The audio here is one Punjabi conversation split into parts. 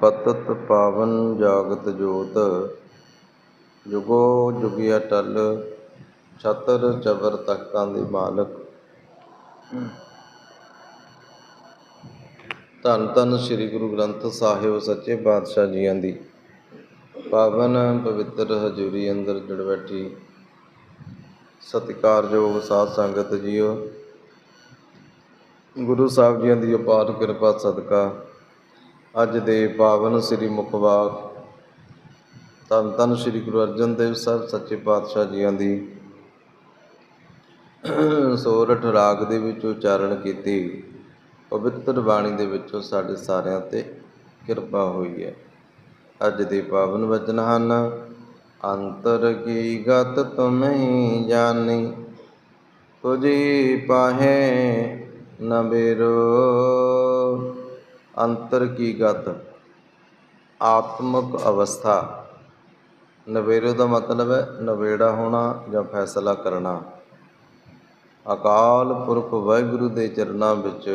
ਪਤਤ ਪਾਵਨ ਜਾਗਤ ਜੋਤ, ਜੁਗੋ ਜੁਗੀ ਅਟਲ ਛਤਰ ਚਬਰ ਤਖਤਾਂ ਦੇ ਮਾਲਕ। ਧੰਨ ਧੰਨ ਸ੍ਰੀ ਗੁਰੂ ਗ੍ਰੰਥ ਸਾਹਿਬ ਸੱਚੇ ਪਾਤਸ਼ਾਹ ਜੀਆਂ ਦੀ। ਪਾਵਨ ਪਵਿੱਤਰ ਹਜ਼ੂਰੀ ਅੰਦਰ ਜੜ ਬੈਠੀ। ਸਤਿਕਾਰਯੋਗ ਸਾਧ ਸੰਗਤ ਜੀਓ, ਗੁਰੂ ਸਾਹਿਬ ਜੀਆਂ ਦੀ ਅਪਾਰ ਕਿਰਪਾ ਸਦਕਾ। ਅੱਜ ਦੇ ਪਾਵਨ ਸ੍ਰੀ ਮੁਖਵਾਕ ਧੰਨ ਧੰਨ ਸ੍ਰੀ ਗੁਰੂ ਅਰਜਨ ਦੇਵ ਸਾਹਿਬ ਸੱਚੇ ਪਾਤਸ਼ਾਹ ਜੀਆਂ ਦੀ। ਸੋਰਠ ਰਾਗ ਦੇ ਵਿੱਚ ਉਚਾਰਨ ਕੀਤੀ। ਪਵਿੱਤਰ ਬਾਣੀ ਦੇ ਵਿੱਚੋਂ ਸਾਡੇ ਸਾਰਿਆਂ ਤੇ ਕਿਰਪਾ ਹੋਈ ਹੈ। ਅੱਜ ਦੇ ਪਾਵਨ ਵਚਨ ਹਨ, ਅੰਤਰ ਕੀ ਗਤ ਤੁਮਹੀ ਜਾਣੀ ਤੁਜੀ ਪਾਹੇ ਨ ਅੰਤਰ ਕੀ ਗਤ ਆਤਮਿਕ ਅਵਸਥਾ। ਨਵੇੜੋ ਦਾ ਮਤਲਬ ਹੈ ਨਵੇੜਾ ਹੋਣਾ ਜਾਂ ਫੈਸਲਾ ਕਰਨਾ। ਅਕਾਲ ਪੁਰਖ ਵਾਹਿਗੁਰੂ ਦੇ ਚਰਨਾਂ ਵਿੱਚ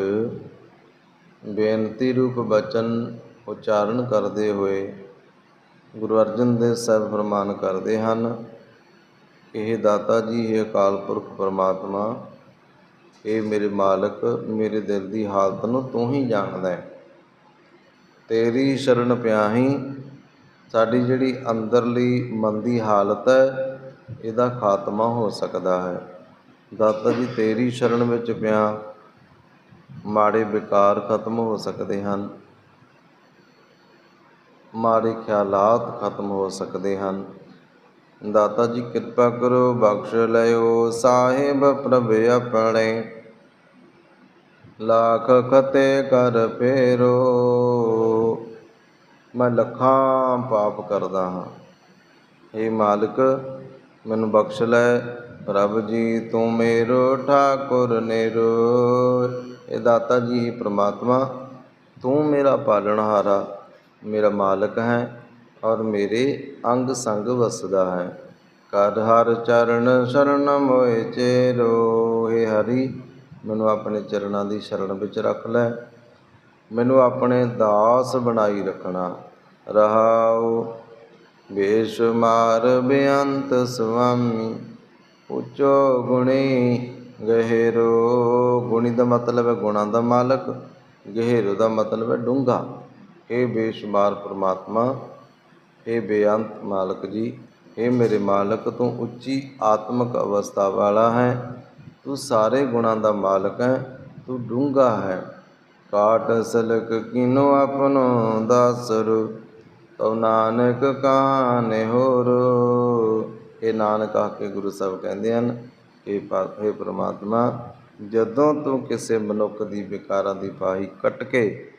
ਬੇਨਤੀ ਰੂਪ ਬਚਨ ਉਚਾਰਨ ਕਰਦੇ ਹੋਏ ਗੁਰੂ ਅਰਜਨ ਦੇਵ ਸਾਹਿਬ ਫਰਮਾਨ ਕਰਦੇ ਹਨ, ਇਹ ਦਾਤਾ ਜੀ, ਇਹ ਅਕਾਲ ਪੁਰਖ ਪਰਮਾਤਮਾ, ਇਹ ਮੇਰੇ ਮਾਲਕ, ਮੇਰੇ ਦਿਲ ਦੀ ਹਾਲਤ ਨੂੰ ਤੂੰ ਹੀ ਜਾਣਦਾ ਹੈ। ਤੇਰੀ ਸ਼ਰਨ ਪਿਆਹੀ, ਸਾਡੀ ਜਿਹੜੀ ਅੰਦਰਲੀ ਮਨ ਦੀ ਹਾਲਤ ਹੈ, ਇਹਦਾ ਖਾਤਮਾ ਹੋ ਸਕਦਾ ਹੈ। ਦਾਤਾ ਜੀ, ਤੇਰੀ ਸ਼ਰਨ ਵਿੱਚ ਪਿਆ ਮਾੜੇ ਵਿਕਾਰ ਖਤਮ ਹੋ ਸਕਦੇ ਹਨ। ਮਾੜੇ ਖਿਆਲਾਤ ਖਤਮ ਹੋ ਸਕਦੇ ਹਨ। ਦਾਤਾ ਜੀ, ਕਿਰਪਾ ਕਰੋ, ਬਖਸ਼ ਲਿਓ। ਸਾਹਿਬ ਪ੍ਰਭ ਆਪਣੇ, ਲੱਖ ਖਤੇ ਕਰ ਫੇਰੋ। ਮੈਂ ਲੱਖਾਂ ਪਾਪ ਕਰਦਾ ਹਾਂ। ਏ ਮਾਲਕ, ਮੈਨੂੰ ਬਖਸ਼ ਲੈ। ਰੱਬ ਜੀ, ਤੂੰ ਮੇਰੋ ਠਾਕੁਰ ਨੇਰੋ। ਇਹ ਦਾਤਾ ਜੀ ਪ੍ਰਮਾਤਮਾ, ਤੂੰ ਮੇਰਾ ਪਾਲਣਹਾਰਾ ਮੇਰਾ ਮਾਲਕ ਹੈ ਔਰ ਮੇਰੇ ਅੰਗ ਸੰਗ ਵਸਦਾ ਹੈ। ਕਰ ਹਰ ਚਰਨ ਸ਼ਰਨ ਮੋਏ ਚੇਰੋ। ਏ ਹਰੀ, ਮੈਨੂੰ ਆਪਣੇ ਚਰਨਾਂ ਦੀ ਸ਼ਰਨ ਵਿੱਚ ਰੱਖ ਲੈ। ਮੈਨੂੰ ਆਪਣੇ ਦਾਸ ਬਣਾਈ ਰੱਖਣਾ। ਰਹਾਉ ਬੇਸ਼ੁਮਾਰ ਬੇਅੰਤ ਸੁਆਮੀ ਉੱਚੋ ਗੁਣੀ ਗਹਿਰੋ। ਗੁਣੀ ਦਾ ਮਤਲਬ ਹੈ ਗੁਣਾਂ ਦਾ ਮਾਲਕ, ਗਹਿਰੋ ਦਾ ਮਤਲਬ ਹੈ ਡੂੰਘਾ। ਇਹ ਬੇਸ਼ੁਮਾਰ ਪ੍ਰਮਾਤਮਾ ਇਹ ਬੇਅੰਤ ਮਾਲਕ ਜੀ ਇਹ ਮੇਰੇ ਮਾਲਕ, ਤੋਂ ਉੱਚੀ ਆਤਮਿਕ ਅਵਸਥਾ ਵਾਲਾ ਹੈ। ਤੂੰ ਸਾਰੇ ਗੁਣਾਂ ਦਾ ਮਾਲਕ ਹੈ, ਤੂੰ ਡੂੰਘਾ ਹੈ। ਕਾਟ ਸਲਕ ਕੀਨੋ ਆਪਨੋ ਦਾਸਰੂ, ਤਉ ਨਾਨਕ ਕਾਨੇ ਹੋਰ? ਇਹ ਨਾਨਕ ਆ ਕੇ ਗੁਰੂ ਸਾਹਿਬ ਕਹਿੰਦੇ ਹਨ ਕਿ ਪਾਪੇ ਪ੍ਰਮਾਤਮਾ, ਜਦੋਂ ਤੂੰ ਕਿਸੇ ਮਨੁੱਖ ਦੀ ਵਿਕਾਰਾਂ ਦੀ ਪਾਹੀ ਕੱਟ ਕੇ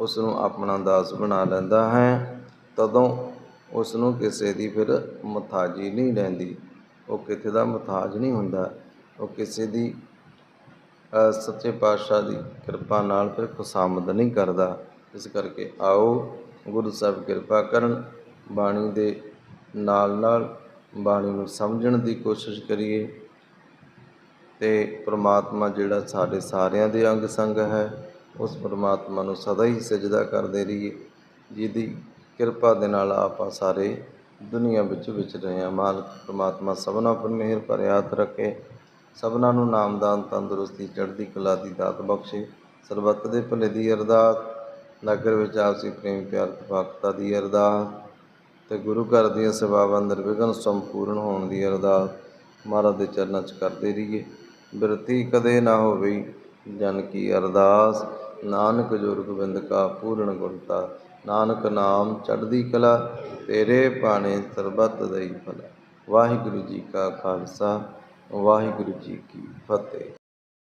ਉਸ ਨੂੰ ਆਪਣਾ ਦਾਸ ਬਣਾ ਲੈਂਦਾ ਹੈ, ਤਦੋਂ ਉਸ ਨੂੰ ਕਿਸੇ ਦੀ ਫਿਰ ਮਥਾਜੀ ਨਹੀਂ ਰਹਿੰਦੀ। ਉਹ ਕਿਤੇ ਦਾ ਮਥਾਜ ਨਹੀਂ ਹੁੰਦਾ। ਉਹ ਕਿਸੇ ਦੀ ਸੱਚੇ ਪਾਤਸ਼ਾਹ ਦੀ ਕਿਰਪਾ ਨਾਲ ਫਿਰ ਖੁਸ਼ਾਮਦ ਨਹੀਂ ਕਰਦਾ। ਇਸ ਕਰਕੇ ਆਓ, ਗੁਰੂ ਸਾਹਿਬ ਕਿਰਪਾ ਕਰਨ, ਬਾਣੀ ਦੇ ਨਾਲ ਨਾਲ ਬਾਣੀ ਨੂੰ ਸਮਝਣ ਦੀ ਕੋਸ਼ਿਸ਼ ਕਰੀਏ। ਤੇ ਪ੍ਰਮਾਤਮਾ ਜਿਹੜਾ ਸਾਡੇ ਸਾਰਿਆਂ ਦੇ ਅੰਗ ਸੰਗ ਹੈ, ਉਸ ਪ੍ਰਮਾਤਮਾ ਨੂੰ ਸਦਾ ਹੀ ਸਜਦਾ ਕਰਦੇ ਰਹੀਏ। ਜਿਹਦੀ ਕਿਰਪਾ ਦੇ ਨਾਲ ਆਪਾਂ ਸਾਰੇ ਦੁਨੀਆ ਵਿੱਚ ਵਿਚ ਰਹੇ ਹਾਂ। ਮਾਲਕ ਪ੍ਰਮਾਤਮਾ ਸਭਨਾਂ ਪਰ ਮਿਹਰ ਭਰਿਆ ਰੱਖੇ। ਸਭਨਾਂ ਨੂੰ ਨਾਮਦਾਨ ਤੰਦਰੁਸਤੀ, ਚੜ੍ਹਦੀ ਕਲਾ ਦੀ ਦਾਤ ਬਖਸ਼ੇ। ਸਰਬੱਤ ਦੇ ਭਲੇ ਦੀ ਅਰਦਾਸ। ਨਗਰ ਵਿੱਚ ਆਪਸੀ ਪ੍ਰੇਮ, ਪਿਆਰ ਤਪਾਕਤਾ ਦੀ ਅਰਦਾਸ। ਤੇ ਗੁਰੂ ਘਰ ਦੀਆਂ ਸੇਵਾਵਾਂ ਨਿਰਵਿਘਨ, ਸੰਪੂਰਨ ਹੋਣ ਦੀ ਅਰਦਾਸ। ਮਹਾਰਾਜ ਦੇ ਚਰਨਾਂ 'ਚ ਕਰਦੇ ਰਹੀਏ। ਬਿਰਤੀ ਕਦੇ ਨਾ ਹੋਵੇ ਜਨ ਕੀ ਅਰਦਾਸ। ਨਾਨਕ ਜੁਰ ਗੋਬਿੰਦ ਕਾ ਪੂਰਨ ਗੁਣਤਾ ਨਾਨਕ ਨਾਮ ਚੜ੍ਹਦੀ ਕਲਾ। ਤੇਰੇ ਪਾਣੇ ਸਰਬੱਤ ਦਈ ਭਲਾ। ਵਾਹਿਗੁਰੂ ਜੀ ਕਾ ਖਾਲਸਾ। ਵਾਹਿਗੁਰੂ ਜੀ ਕੀ ਫਤਿਹ।